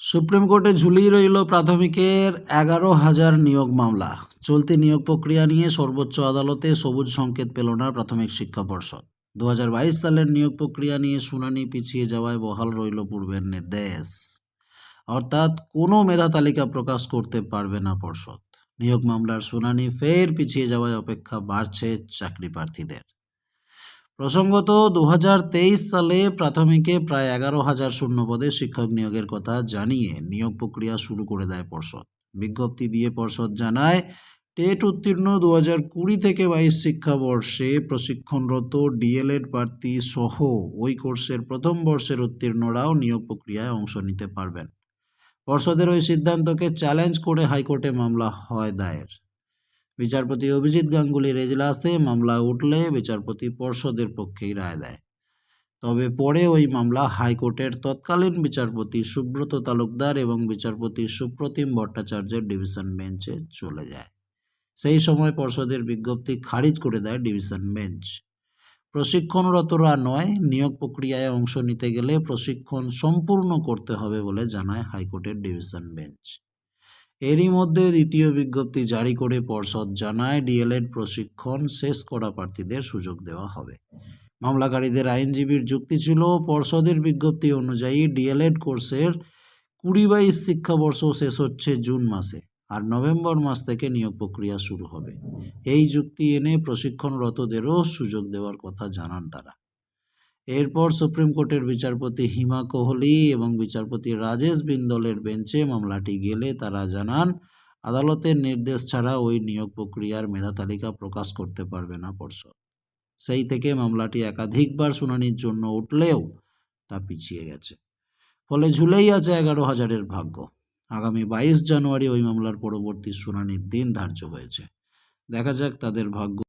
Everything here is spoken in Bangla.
সুপ্রিম কোর্টে ঝুলিয়ে রইল প্রাথমিকের এগারো হাজার নিয়োগ মামলা। চলতি নিয়োগ প্রক্রিয়া নিয়ে সর্বোচ্চ আদালতে সবুজ সংকেত পেল না প্রাথমিক শিক্ষা পর্ষদ। দু হাজার বাইশ সালের নিয়োগ প্রক্রিয়া নিয়ে শুনানি পিছিয়ে যাওয়ায় বহাল রইল পূর্বের নির্দেশ। অর্থাৎ কোনো মেধা তালিকা প্রকাশ করতে পারবে না পর্ষদ। নিয়োগ মামলার শুনানি ফের পিছিয়ে যাওয়ায় অপেক্ষা বাড়ছে চাকরি প্রার্থীদের। প্রসঙ্গত দু হাজার তেইশ সালে প্রাথমিকে প্রায় এগারো হাজার শূন্য পদে শিক্ষক নিয়োগের কথা জানিয়ে নিয়োগ প্রক্রিয়া শুরু করে দেয় পর্ষদ। বিজ্ঞপ্তি দিয়ে পর্ষদ জানায়, টেট উত্তীর্ণ দু হাজার কুড়ি থেকে বাইশ শিক্ষাবর্ষে প্রশিক্ষণরত ডিএলএড প্রার্থী সহ ওই কোর্সের প্রথম বর্ষের উত্তীর্ণরাও নিয়োগ প্রক্রিয়ায় অংশ নিতে পারবেন। পর্ষদের ওই সিদ্ধান্তকে চ্যালেঞ্জ করে হাইকোর্টে মামলা হয় দায়ের। বিচারপতি অভিজিৎ গাঙ্গুলির এজলাসে মামলা উঠলে বিচারপতি পর্ষদের পক্ষেই রায় দেয়। তবে পরে ওই মামলা হাইকোর্টের তৎকালীন বিচারপতি সুব্রত তালুকদার এবং বিচারপতি সুপ্রতিম ভট্টাচার্যের ডিভিশন বেঞ্চে চলে যায়। সেই সময় পর্ষদের বিজ্ঞপ্তি খারিজ করে দেয় ডিভিশন বেঞ্চ। প্রশিক্ষণরতরা নয়, নিয়োগ প্রক্রিয়ায় অংশ নিতে গেলে প্রশিক্ষণ সম্পূর্ণ করতে হবে বলে জানায় হাইকোর্টের ডিভিশন বেঞ্চ। এরই মধ্যে দ্বিতীয় বিজ্ঞপ্তি জারি করে পর্ষদ জানায়, ডিএলএড প্রশিক্ষণ শেষ করা প্রার্থীদের সুযোগ দেওয়া হবে। মামলাকারীদের আইনজীবীর যুক্তি ছিল, পর্ষদের বিজ্ঞপ্তি অনুযায়ী ডিএলএড কোর্সের কুড়ি বাইশ শিক্ষাবর্ষ শেষ হচ্ছে জুন মাসে আর নভেম্বর মাস থেকে নিয়োগ প্রক্রিয়া শুরু হবে। এই যুক্তি এনে প্রশিক্ষণরতদেরও সুযোগ দেওয়ার কথা জানান তারা। এরপর সুপ্রিম কোর্টের বিচারপতি হিমা কোহলি এবং বিচারপতি রাজেশ বিন্দলের বেঞ্চে মামলাটি গেলে তারা জানান, আদালতের নির্দেশ ছাড়া ওই নিয়োগ প্রক্রিয়ার মেধা তালিকা প্রকাশ করতে পারবে না পর্ষদ। সেই থেকে মামলাটি একাধিকবার শুনানির জন্য উঠলেও তা পিছিয়ে গেছে। ফলে ঝুলেই আছে এগারো হাজারের ভাগ্য। আগামী বাইশ জানুয়ারি ওই মামলার পরবর্তী শুনানির দিন ধার্য হয়েছে। দেখা যাক তাদের ভাগ্য